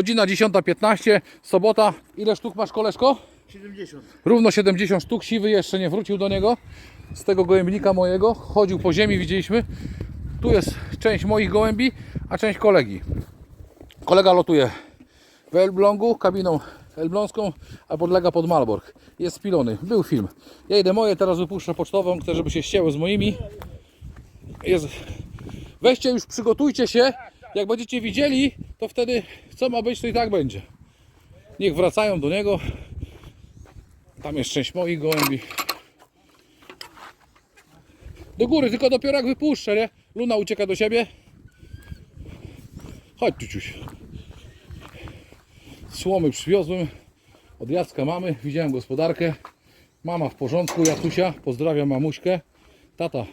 Godzina 10.15, sobota. Ile sztuk masz koleżko? 70. Równo 70 sztuk, siwy jeszcze nie wrócił do niego. Z tego gołębnika mojego. Chodził po ziemi, widzieliśmy. Tu jest część moich gołębi, a część kolegi. Kolega lotuje w Elblągu, kabiną elbląską, a podlega pod Malbork. Jest spilony. Był film. Ja idę moje, teraz wypuszczę pocztową, chcę, żeby się ścięły z moimi. Jest... Weźcie już, przygotujcie się. Jak będziecie widzieli, to wtedy co ma być, to i tak będzie. Niech wracają do niego. Tam jest część moich gołębi. Do góry, tylko dopiero jak wypuszczę, nie? Luna ucieka do siebie. Chodź, ciuciuś. Słomy przywiozłem. Od Jacka mamy. Widziałem gospodarkę. Mama w porządku, Jatusia. Pozdrawiam mamuśkę. Tata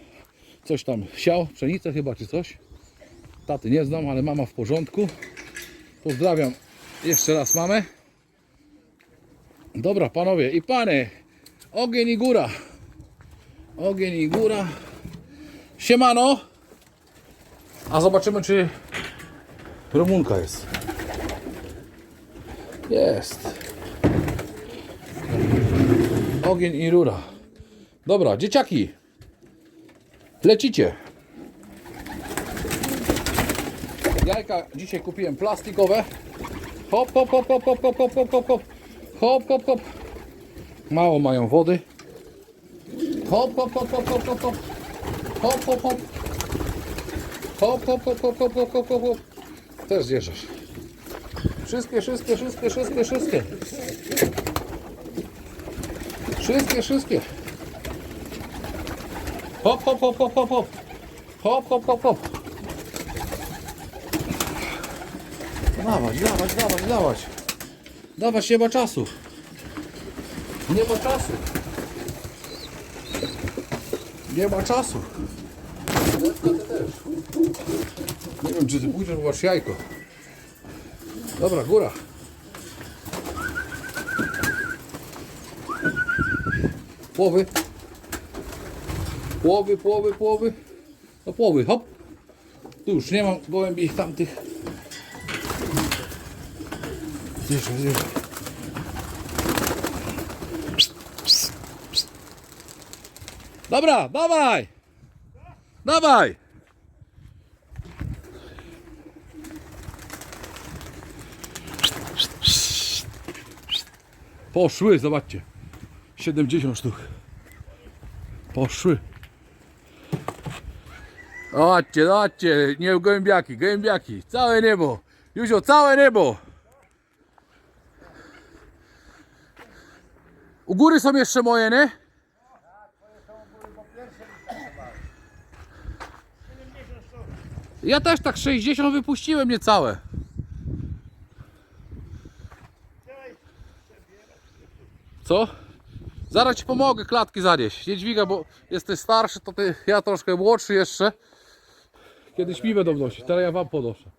coś tam siał, pszenicę chyba czy coś. Taty nie znam, ale mama w porządku. Pozdrawiam jeszcze raz mamę. Dobra, panowie i panie, ogień i góra. Ogień i góra. Siemano. A zobaczymy, czy Rumunka jest. Jest. Ogień i rura. Dobra, dzieciaki. Lecicie. Jajka dzisiaj kupiłem plastikowe. Hop, hop, hop, hop, hop, hop, hop, hop, hop, hop. Hop, hop, hop. Mało mają wody. Hop, hop, hop, hop, hop, hop, hop. Hop, hop, hop. Hop, hop, hop, hop, hop, hop, hop, hop, hop. Też zjeżdżasz. Wszystkie, wszystkie, wszystkie, wszystkie, wszystkie. Wszystkie, wszystkie. Hop, hop, hop, hop, hop, hop. Hop, hop, hop, hop. Dawać, dawać, dawać, dawać. Dawać, nie ma czasu. Nie ma czasu. Nie ma czasu. Nie wiem, czy ty pójdziesz, bo masz jajko. Dobra, góra. Połowy. Połowy, połowy, połowy. No połowy, hop. Tu już nie mam gołębi tamtych. Zjeżdżaj, zjeżdżaj. Dobra, dawaj! Dawaj! Poszły, zobaczcie. 70 sztuk. Poszły. Zobaczcie, zobaczcie, nie gołębiaki, gołębiaki, całe niebo. Józio, całe niebo. U góry są jeszcze moje, nie? Ja też tak 60 wypuściłem niecałe. Co? Zaraz ci pomogę klatki zanieść. Nie dźwiga, bo jesteś starszy, to ty, ja troszkę młodszy jeszcze. Kiedyś mi będą nosić, teraz ja wam ponoszę.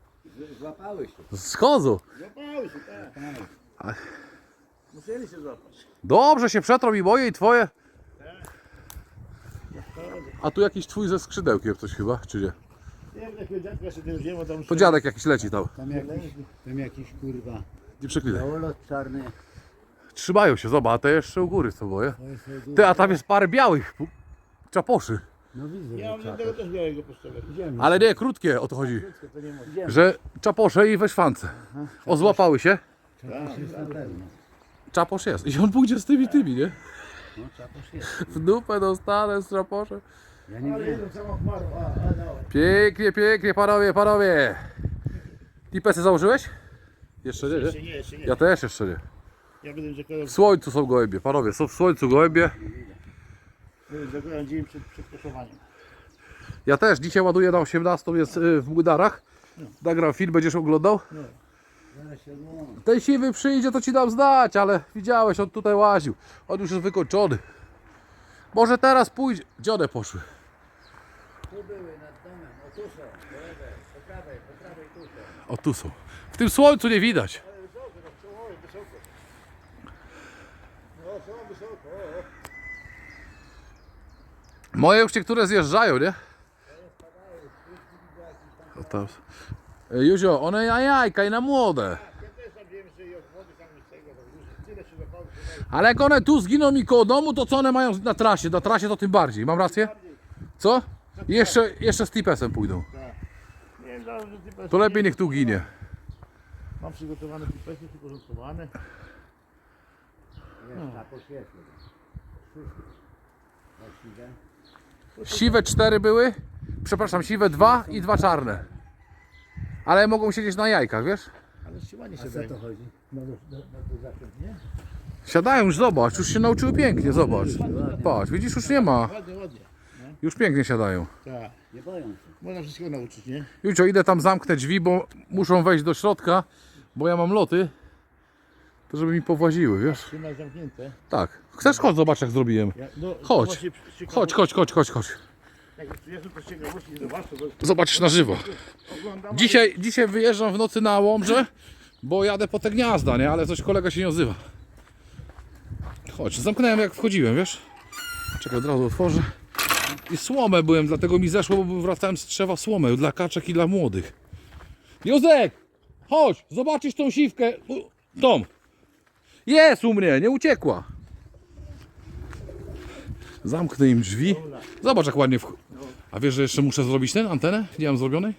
Złapały się. Schodzą. Złapały się, tak. Musieli się złapać. Dobrze się przetrą i moje i twoje. A tu jakiś twój ze skrzydełkiem coś chyba, czy nie? Nie wiem, jakiego dziadka się tym wzięło tam To dziadek jakiś leci tam. Tam jakiś, tam jakiś kurwa Nie przeklinaj. Czarny. Trzymają się, zobacz, a te jeszcze u góry są moje. To jest jego- Ty, a tam jest parę białych pu- czaposzy. No widzę, Ja że mam jednego też białego postawię. Idziemy. Ale nie, krótkie o to chodzi. To nie może. Idziemy. Że czaposze i we szwance. O, złapały się. Czaposz jest na pewno. Czaposz jest. I on pójdzie z tymi tymi, nie? No czaposz jest. W dupę dostanę z czaposzem. Ja nie wiem. no. Pięknie, pięknie, panowie, panowie. Ty pesy założyłeś? Jeszcze nie, Jeszcze nie? nie, jeszcze nie. Ja też jeszcze nie. Ja będę zakładał, W słońcu są gołębie, panowie, są w słońcu gołębie. będę zakładał dzień przed, przed. Ja też dzisiaj ładuję na 18, jest y, w Młydarach. Nagram film, będziesz oglądał. Odłączę. Ten siwy przyjdzie, to ci dam znać, ale widziałeś, on tutaj łaził. On już jest wykończony. Może teraz pójdzie. Gdzie one poszły? Tu były nad domem. O tu są. Po lewej, po prawej, po prawej tu są. O, tu są. W tym słońcu nie widać. Moje już niektóre zjeżdżają, nie? O, tam. E, Józio, one jajka i na młode. Ale jak one tu zginą mi koło domu, to co one mają na trasie? Na trasie to tym bardziej, mam rację? Co? Jeszcze, jeszcze z tipesem pójdą. To lepiej niech tu ginie. Mam przygotowane tipesy, uporządkowane. Siwe cztery były? Przepraszam, siwe dwa i dwa czarne. Ale mogą siedzieć na jajkach, wiesz? Ale trzymanie A się co daje. to chodzi? No, no, no, no to zakręt, nie? Siadają już, zobacz, już się nauczyły pięknie, zobacz. Patrz, widzisz, już nie ma. Ładnie, ładnie. Już pięknie siadają. Tak. Nie boją się. Można wszystkiego nauczyć, nie? Jutro idę tam zamknę drzwi, bo muszą wejść do środka, bo ja mam loty. To żeby mi powłaziły, wiesz? Trzyma zamknięte. Tak. Chcesz chodź, zobacz jak zrobiłem. Ja, no, Chodź. właśnie Chodź, chodź, chodź, chodź, chodź. Zobaczysz na żywo. Dzisiaj, dzisiaj wyjeżdżam w nocy na Łomże, bo jadę po te gniazda, nie? Ale coś kolega się nie odzywa. Chodź, zamknąłem jak wchodziłem, wiesz? Czekaj, od razu otworzę. I słomę byłem, dlatego mi zeszło, bo wracałem z trzewa słomę dla kaczek i dla młodych. Józek! Chodź, zobaczysz tą siwkę. Tom. Jest u mnie, nie uciekła. Zamknę im drzwi. Zobacz jak ładnie wch... A wiesz, że jeszcze muszę zrobić ten antenę? Nie mam zrobionej?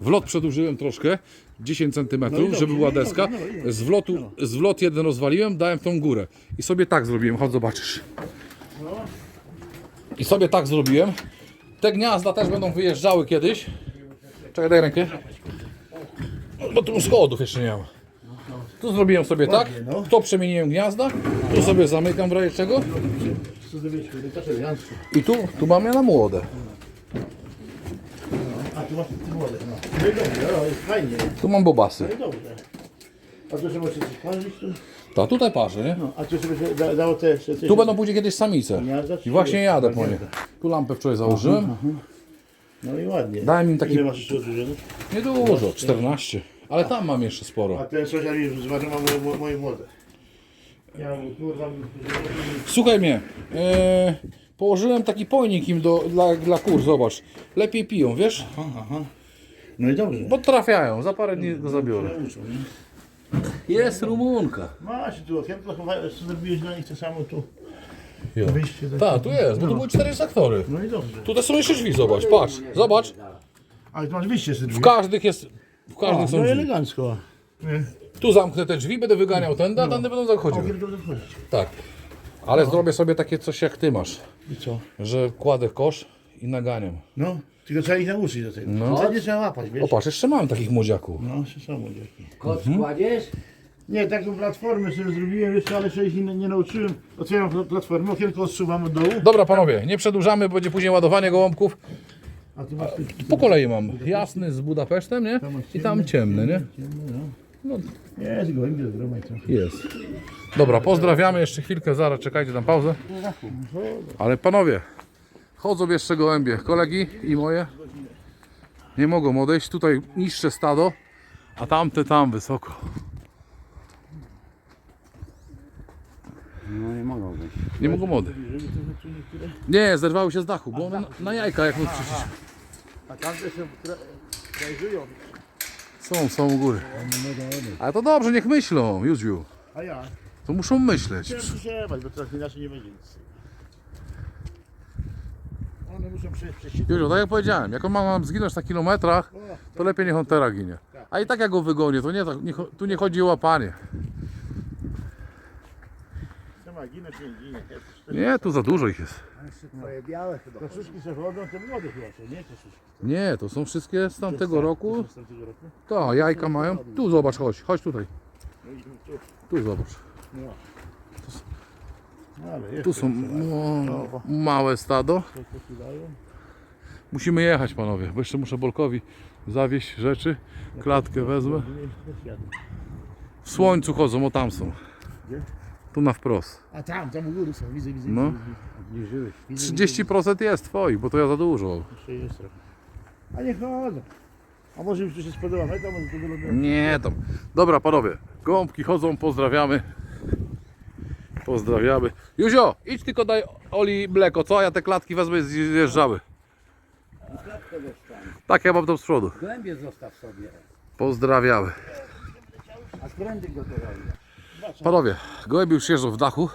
Wlot przedłużyłem troszkę, 10 cm, żeby była deska. Z wlotu, z wlot jeden rozwaliłem, dałem tą górę. I sobie tak zrobiłem, chodź zobaczysz. I sobie tak zrobiłem. Te gniazda też będą wyjeżdżały kiedyś. Czekaj, daj rękę. Bo tu schodów jeszcze nie mam. Tu zrobiłem sobie tak, no. tu przemieniłem gniazda, tu sobie zamykam w razie czego. To. I tu, tu mam je na młode. A tu masz ty młode, no. No i dobrze, no, jest fajnie. Tu mam bobasy. No i dobrze. A trzeba się coś parzyć tu? Ta tutaj parzy? No, a tu sobie się da, dało te... te, te Tu będą później kiedyś samice. Gniazda, I właśnie jadę po nie. Tu lampę wczoraj założyłem. No i ładnie. Dałem im taki- Ile masz jeszcze odrzuconych? Niedużo, 14. Ale tam mam jeszcze A sporo. ten sąsiad mi zważył ma moje, moje, moje młode. Ja mu kurwa... Słuchaj mnie. E, położyłem taki pojnik im do, dla, dla kur, zobacz. Lepiej piją, wiesz? Aha, aha. No i dobrze. Bo trafiają, za parę dni go zabiorę. Uczą, nie? Jest Rumunka. Masz tu okienko, chowaj- zrobiłeś dla nich to samo tu. Jo. Wyjście takie. Tak, tu jest, bo tu były cztery sektory. No i dobrze. Tutaj są jeszcze drzwi, zobacz, patrz, zobacz. Ale tu masz wyjście z drzwi. W każdych jest, w każdych są no drzwi. elegancko. Nie. Tu zamknę te drzwi, będę wyganiał tędy, a tędy będą zachodziły. Otworzyć. Tak. Ale zrobię sobie takie coś jak ty masz, I co? że kładę kosz i naganiam. No, tylko trzeba ich nauczyć do tego. No. No. To nie trzeba łapać, wiesz? O patrz, jeszcze mam takich młodziaków. No, się są dzięki. Kot Mhm. kładziesz? Nie, taką platformę sobie zrobiłem jeszcze, ale się ich nie, nie nauczyłem. Otwieram pla- platformę, okienko odsuwam od dołu. Dobra panowie, nie przedłużamy, bo będzie później ładowanie gołąbków. A tu masz ty, Po kolei mam jasny z Budapesztem, nie? I tam ciemny, nie? No, Jest gołębie z groma i trochę. jest. Dobra, pozdrawiamy, jeszcze chwilkę, zaraz czekajcie tam pauzę. Ale panowie, chodzą jeszcze gołębie, kolegi i moje. Nie mogą odejść, tutaj niższe stado, a tamte tam wysoko. No nie mogą być. Nie mogą odejść. Nie, zerwały się z dachu, bo one na, na jajka jak my przyszliśmy. A tamte które realizują. Są, są u góry. Ale to dobrze, niech myślą, Józwiu. A ja? To muszą myśleć. Chciałem przysiewać, bo teraz inaczej nie będzie nic. One muszą przejść. Józio, tak jak powiedziałem, jak on ma mam zginąć na kilometrach, to lepiej niech on teraz ginie. A i tak jak go wygonię, to nie, tak- tu nie chodzi o łapanie. Ma ginąć, nie ginie. Nie, tu za dużo ich jest. Twoje białe chyba. Te szuszki se chodzą, te młode chyba są, nie? Nie, to są wszystkie z tamtego roku. Z tamtego roku. To, jajka mają. Tu zobacz, chodź, chodź tutaj. No tu, Tu zobacz. no ale jest. Tu są mo- małe stado. to, co tu dają. Musimy jechać panowie, bo jeszcze muszę Bolkowi zawieźć rzeczy. Klatkę wezmę. W słońcu chodzą, o tam są. Gdzie? Tu na wprost. A tam, tam u góry są, widzę, widzę. No. widzę, Obniżyłeś. widzę, widzę. 30% jest twoich, bo to ja za dużo. Jeszcze jest trochę. A nie chodzą. A może tu się spodoba, no to może to wygląda. Nie tam. Dobra panowie, gołąbki chodzą, pozdrawiamy. Pozdrawiamy. Józio, idź tylko daj Oli mleko, co? Ja te klatki wezmę i. Klatkę dostałem. Tak, ja mam to z przodu. Gołębie zostaw sobie. Pozdrawiamy. A skrędy gotowali. Panowie, gołębie już jeżdżą w dachu.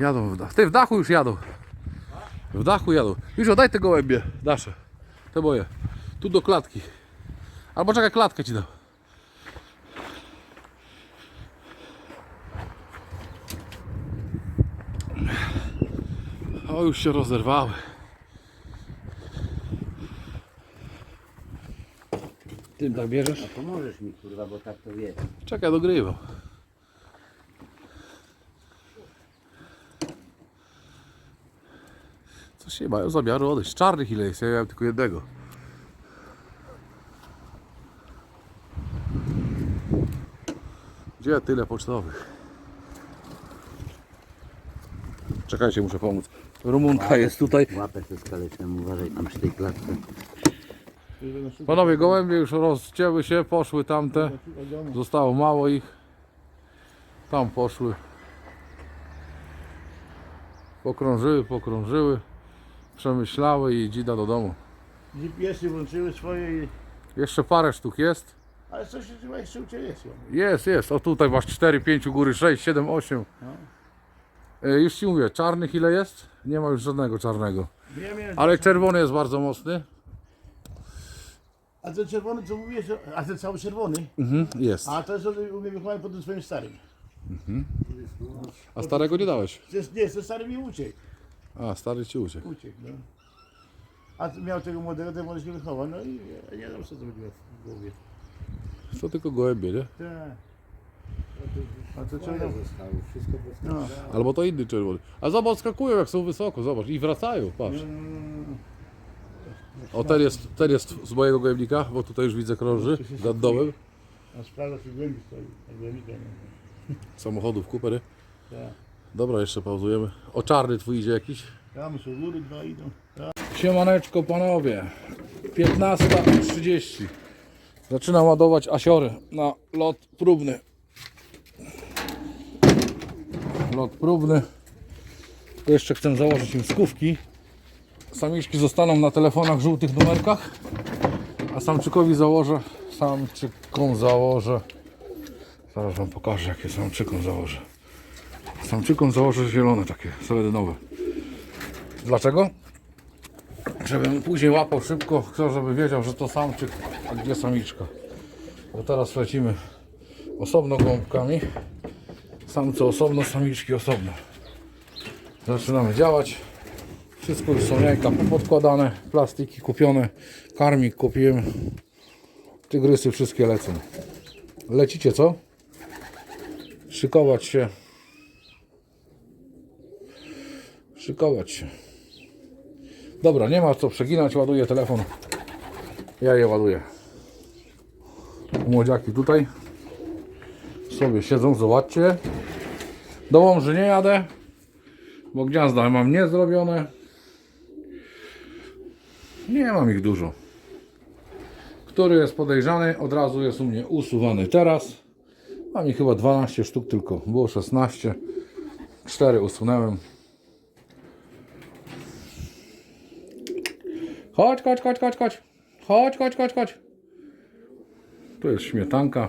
Jadą w dach. Ty w dachu już jadą. W dachu jadą. Już oddaj te gołębie, nasze. Te moje. Tu do klatki. Albo czekaj, klatkę ci dam. O, już się rozerwały. Tym tak bierzesz? Pomożesz mi kurwa, bo tak to wie. Czekaj, dogrywam. Coś nie mają zamiaru odejść. Czarnych ile jest? Ja miałem tylko jednego. Gdzie tyle pocztowych? Czekajcie, muszę pomóc. Rumunka jest tutaj. Łapę się skalecznym, uważaj tam przy tej klatce. Panowie, gołębie już rozcięły się, poszły tamte. Zostało mało ich. Tam poszły. Pokrążyły, pokrążyły. Przemyślały i dzida do domu. GPS-y włączyły swoje i... Jeszcze parę sztuk jest. Ale coś chyba jeszcze u Ciebie jest. Jest, jest. O tutaj masz 4, 5 u góry, 6, 7, 8. E, Już ci mówię, czarnych ile jest? Nie ma już żadnego czarnego. Ja miałem... Ale czerwony jest bardzo mocny. A ten czerwony, co mówiłeś, a ten cały czerwony? Mhm, jest. A to jest u mnie wychowany po tym swoim starym. A starego nie dałeś. To jest, nie, ten stary mi uciekł. A, stary ci uciekł. Uciekł, no. A miał tego młodego, ten młody się wychował, no i ja nie wiem co to będzie w głowie. To tylko gołębie, nie? Tak. A to Czego zostało? Wszystko No. postawione. Albo to inny czerwony. A zobacz, skakują jak są wysoko, zobacz. I wracają, patrz. O, ten jest, ten jest z mojego gołębnika, bo tutaj już widzę krąży nad domem. A sprawa przy głębi stoi. Jak głębika, no. Samochodów, kupery. Tak. Dobra, jeszcze pauzujemy. O, czarny twój idzie jakiś. Tam są góry, dwa idą. Tak. Siemaneczko panowie. 15.30. Zaczynam ładować asiory na lot próbny. Lot próbny. Tu jeszcze chcę założyć im skówki. Samiczki zostaną na telefonach żółtych numerkach. A samczykowi założę. Samczykom założę. Zaraz wam pokażę jakie samczykom założę. Samczykom założę zielone takie, seledynowe. Dlaczego? Żebym później łapał szybko, chcę, żeby wiedział, że to samczyk, a gdzie samiczka. Bo teraz lecimy osobno gąbkami. Samce osobno, samiczki osobno. Zaczynamy działać. Wszystko już są jajka podkładane, plastiki kupione, karmik kupiłem. Tygrysy wszystkie lecą. Lecicie co? Szykować się. Szykować się. Dobra, nie ma co przeginać, ładuję telefon. Ja je ładuję. Młodziaki tutaj sobie siedzą, zobaczcie. Do Łomży nie jadę, bo gniazda mam niezrobione. Nie mam ich dużo. Który jest podejrzany, od razu jest u mnie usuwany teraz. Mam ich chyba 12 sztuk tylko, było 16. 4 usunęłem. Chodź, chodź, chodź, chodź, chodź. Chodź, chodź, chodź, chodź. Tu jest śmietanka.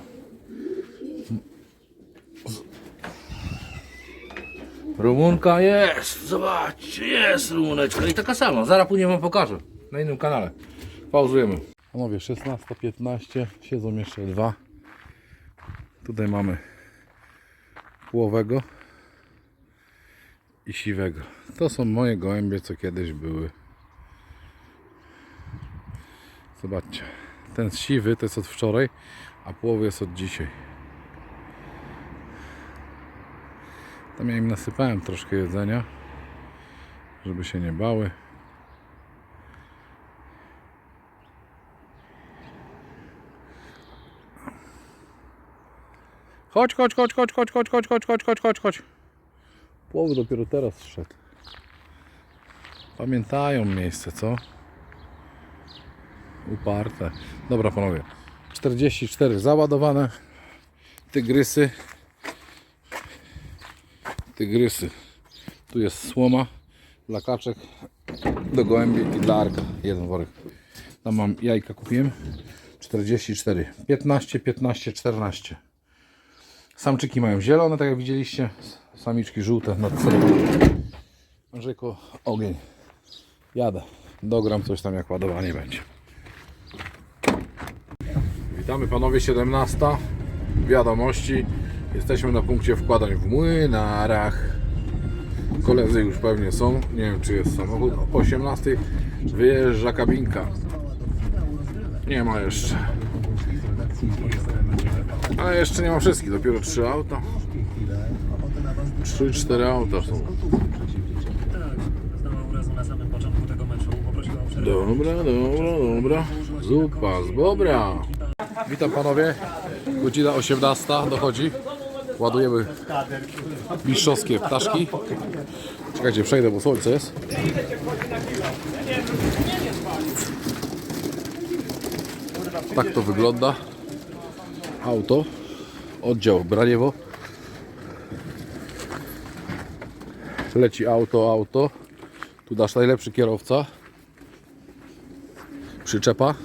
Rumunka jest, zobacz, jest rumuneczka i taka sama. Zaraz później wam pokażę na innym kanale. Pauzujemy. Panowie, 16.15, siedzą jeszcze dwa. Tutaj mamy płowego i siwego. To są moje gołębie, co kiedyś były. Zobaczcie, ten siwy to jest od wczoraj, a połowy jest od dzisiaj. Tam ja im nasypałem troszkę jedzenia, żeby się nie bały. Chodź, chodź, chodź, chodź, chodź, chodź, chodź, chodź, chodź, chodź, chodź, chodź. Połowy dopiero teraz szedł. Pamiętają miejsce, co? Uparte. Dobra panowie. 44 załadowane. Tygrysy. Tygrysy. Tu jest słoma dla kaczek, do gołębi i dla arka. Jeden worek. Tam mam jajka kupiłem. 44. 15, 15, 14. Samczyki mają zielone, tak jak widzieliście. Samiczki żółte nad. Andrzejko, ogień. Jadę. Dogram coś tam jak ładowanie będzie. Witamy panowie 17. Wiadomości. Jesteśmy na punkcie wkładań w młynarach. Koledzy już pewnie są. Nie wiem czy jest samochód. O 18 wyjeżdża kabinka. Nie ma jeszcze. Ale jeszcze nie ma wszystkich. Dopiero 3 auta. 3-4 auta są. Dobra, dobra, dobra. Zupa z bobra. Witam panowie. Godzina 18 dochodzi. Ładujemy mistrzowskie ptaszki. Czekajcie, przejdę, bo słońce jest. Tak to wygląda. Auto. Oddział Braniewo. Leci auto, auto. Tu nasz najlepszy kierowca przyczepa.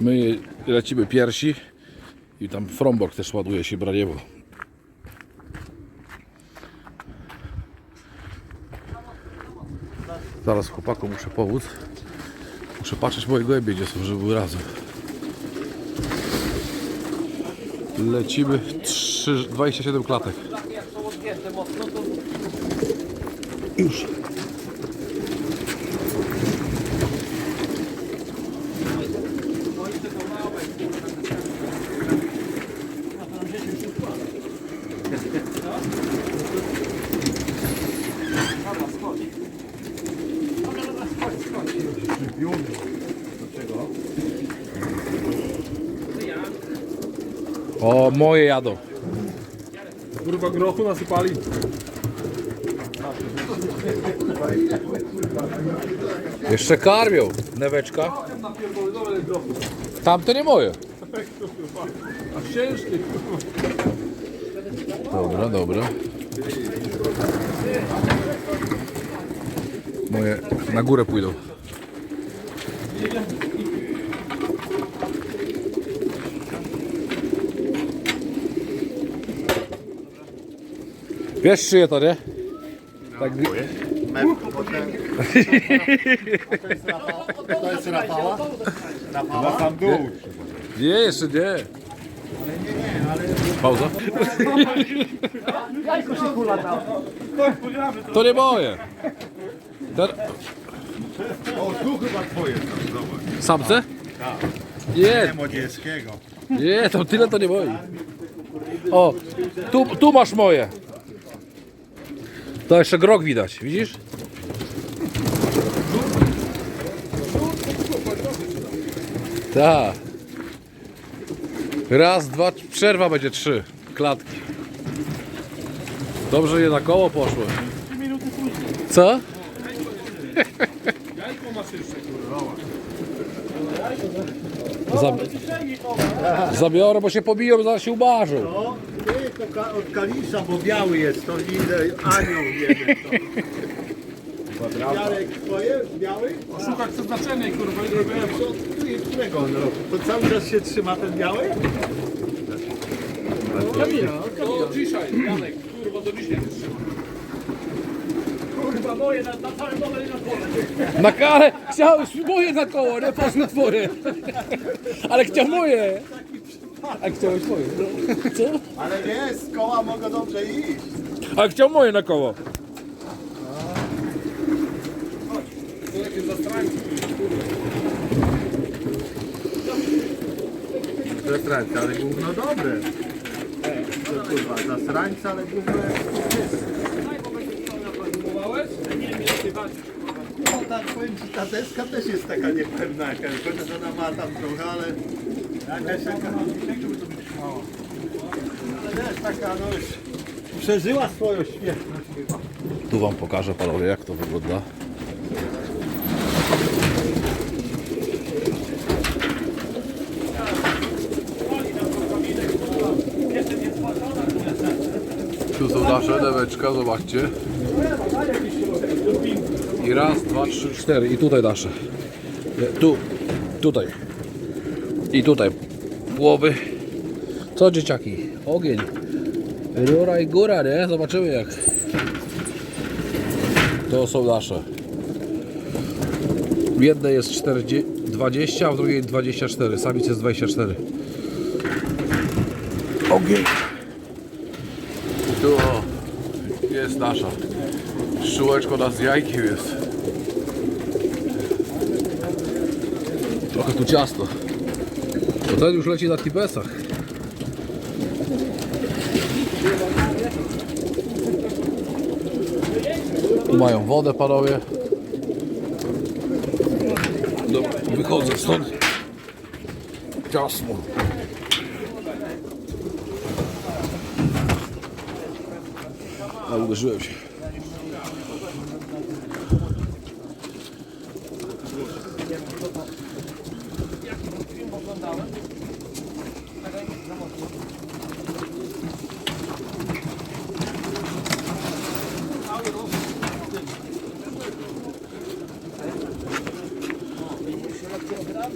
My lecimy piersi i tam Fromborg też ładuje się Braniewo. Zaraz chłopaku muszę pomóc. Muszę patrzeć moje gołębie, gdzie są, żeby były razem. Lecimy 3, 27 klatek. Już. O, moje jadą. Kurwa grochu nasypali. Jeszcze karmią. Neweczka. Tamte nie moje. A ciężkie. Dobra, dobra. Moje na górę pójdą. Wiesz czyje to, nie? Tak, To jest Rafała? Na sam dół. nie, jeszcze nie. Pauza. To nie moje. Ten... O, tu chyba twoje zobacz. Samce? Nie, Młodzieckiego. nie, to tyle to nie moje. O, tu, tu masz moje. To jeszcze grog widać, widzisz? Tak. Raz, dwa, przerwa będzie trzy klatki. Dobrze je na koło poszło. Co? Jajko masz jeszcze, kurwa. Zab... Zabiorę, bo się pobiją, zaraz się ubarzą. No, ty to od Kalisza, bo biały jest, to idę, anioł jeden to. Jarek, twoje? Biały? Szukać przeznaczonej, kurwa, i zrobiłem. Co, którego on roku? To cały czas się trzyma ten biały? To dzisiaj, Janek, kurwa, do dzisiaj nie trzyma. Kurwa, moje na, na całym dole i na pole. Na karę chciałeś moje na koło, nie poszło twoje. Ale chciał moje. A chciałeś moje. Co? Ale nie, z koła mogą dobrze iść. A chciał moje na koło. Zasrańca, ale gówno dobre. To kurwa, zasrańca, ale gówno jest No tak, powiem ci, ta deska też jest taka niepewna jakaś, chociaż ona ma tam trochę, ale jakaś taka, ale też taka, no już przeżyła swoją świetność chyba. Tu wam pokażę panowie jak to wygląda. Tu są nasze deweczka, zobaczcie. I raz, dwa, trzy, cztery. I tutaj nasze. Tu, tutaj. I tutaj. Głowy. Co dzieciaki? Ogień. Rura i góra, nie? Zobaczymy jak. To są nasze. W jednej jest 40, 20, a w drugiej 24. Samic jest 24. Ogień. Tu o, jest nasza. Szczółeczko nas z jajkiem jest. Trochę tu ciasto. To ten już leci na tipesach. Tu mają wodę panowie. Dobra, wychodzę stąd. Ciasno. A uderzyłem się.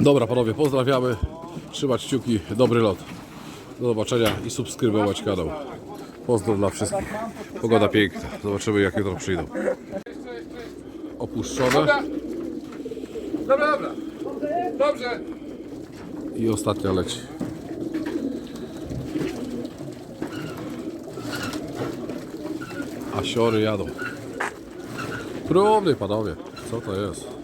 Dobra panowie, pozdrawiamy. Trzymać kciuki, dobry lot. Do zobaczenia i subskrybować kanał. Pozdro dla wszystkich. Pogoda piękna. Zobaczymy jak jutro przyjdą. Opuszczone Dobra. Dobra. Dobrze. i ostatnia leci. A siory jadą. Próbny panowie. Co to jest?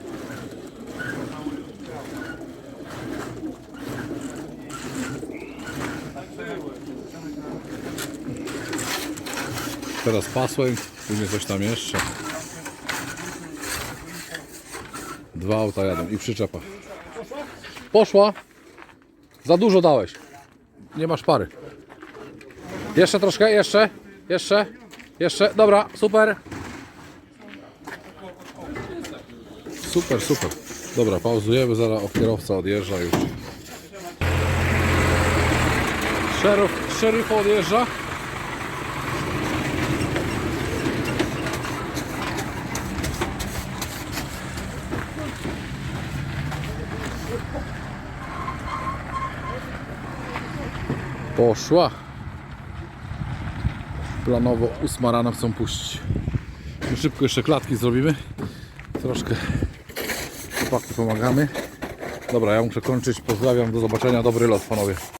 Teraz pasłem, później coś tam jeszcze. Dwa auta jadą i przyczepa. Poszła. Za dużo dałeś. Nie masz pary. Jeszcze troszkę, jeszcze, jeszcze, jeszcze. Dobra, super. Super, super. Dobra, pauzujemy, zaraz kierowca odjeżdża już. Szeryf, szeryf odjeżdża. Poszła. Planowo ósma rano chcą puścić. My szybko jeszcze klatki zrobimy. Troszkę chłopaki pomagamy. Dobra, ja muszę kończyć. Pozdrawiam, do zobaczenia. Dobry lot, panowie.